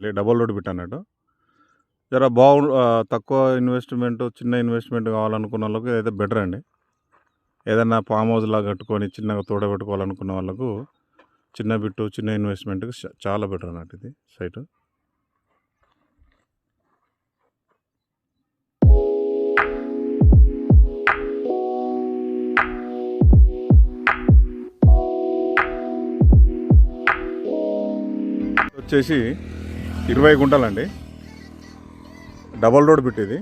మళ్ళీ double road పెట్టానట్టు జర బాగు తక్కువ ఇన్వెస్ట్మెంట్ చిన్న ఇన్వెస్ట్మెంట్ కావాలనుకున్న వాళ్ళకి అయితే బెటర్ అండి. ఏదైనా ఫామ్ హౌస్ కట్టుకొని చిన్నగా తోడ పెట్టుకోవాలనుకున్న వాళ్ళకు చిన్న బిట్టు చిన్న ఇన్వెస్ట్మెంట్కి చాలా బెటర్ అన్నట్టు ఇది సైటు. వచ్చేసి ఇరవై గుంటలండి. డబల్ రోడ్ పెట్టేది.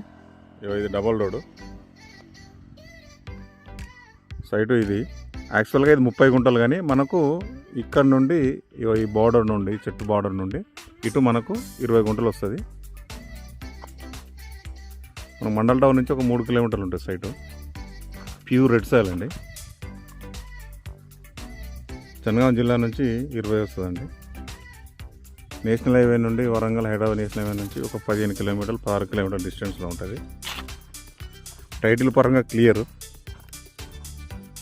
ఇది డబల్ రోడ్. సైటు ఇది. యాక్చువల్గా ఇది ముప్పై గుంటలు కానీ మనకు ఇక్కడ నుండి ఈ బార్డర్ నుండి చెట్టు బార్డర్ నుండి ఇటు మనకు ఇరవై గుంటలు వస్తుంది. మన మండల్ టౌన్ నుంచి ఒక మూడు కిలోమీటర్లు ఉంటుంది సైటు. ప్యూర్ రెడ్ సాయిల్ అండి. జనగాం జిల్లా నుంచి ఇరవై వస్తుందండి. నేషనల్ హైవే నుండి వరంగల్ హైదరాబాద్ నేషనల్ హైవే నుంచి ఒక పదిహేను కిలోమీటర్లు పదహారు కిలోమీటర్ల డిస్టెన్స్లో ఉంటుంది. టైటిల్ పరంగా clear.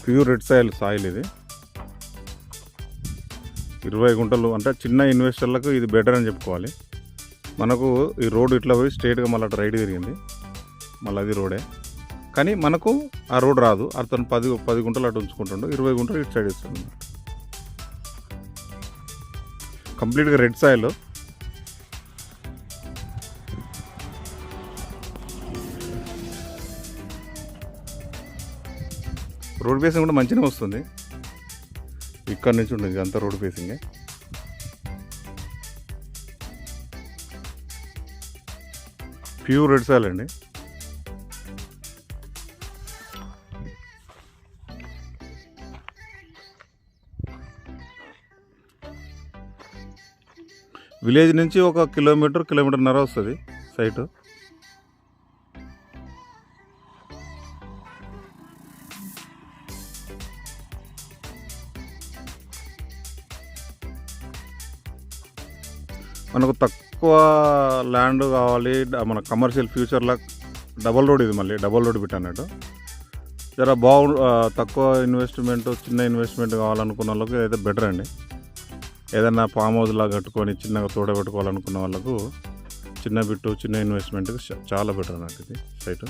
Pure red soil soil ఇది. ఇరవై గుంటలు అంటే చిన్న ఇన్వెస్టర్లకు ఇది బెటర్ అని చెప్పుకోవాలి. మనకు ఈ రోడ్ ఇట్లా పోయి స్ట్రేట్గా మళ్ళీ అటు రైట్ తిరిగింది. మళ్ళీ అది రోడే. కానీ మనకు ఆ రోడ్ రాదు. అతను పది పది గుంటలు అటు ఉంచుకుంటుండు. ఇరవై గుంటలు ఇటు సైడ్ ఇస్తుంది కంప్లీట్గా రెడ్ సాయిల్. రోడ్ ఫేసింగ్ కూడా మంచిగా వస్తుంది. ఇక్కడ నుంచి ఉంటుంది అంతా రోడ్ ఫేసింగే. ప్యూర్ రెడ్ సాయిల్ అండి. విలేజ్ నుంచి ఒక కిలోమీటర్ కిలోమీటర్న్నర వస్తుంది సైటు. మనకు తక్కువ ల్యాండ్ కావాలి మన కమర్షియల్ ఫ్యూచర్లో డబల్ రోడ్ ఇది మళ్ళీ డబల్ రోడ్ బిట్ అన్నట్టు. జర బాగు తక్కువ ఇన్వెస్ట్మెంట్ చిన్న ఇన్వెస్ట్మెంట్ కావాలనుకున్న వాళ్ళకి అయితే బెటర్ అండి ఏదైనా ఫామ్ లాగా కట్టుకొని చిన్నగా తోడబెట్టుకోవాలనుకున్న వాళ్ళకు చిన్న బిట్టు చిన్న ఇన్వెస్ట్మెంట్కి చాలా బెటర్ నాకు ఇది సైటు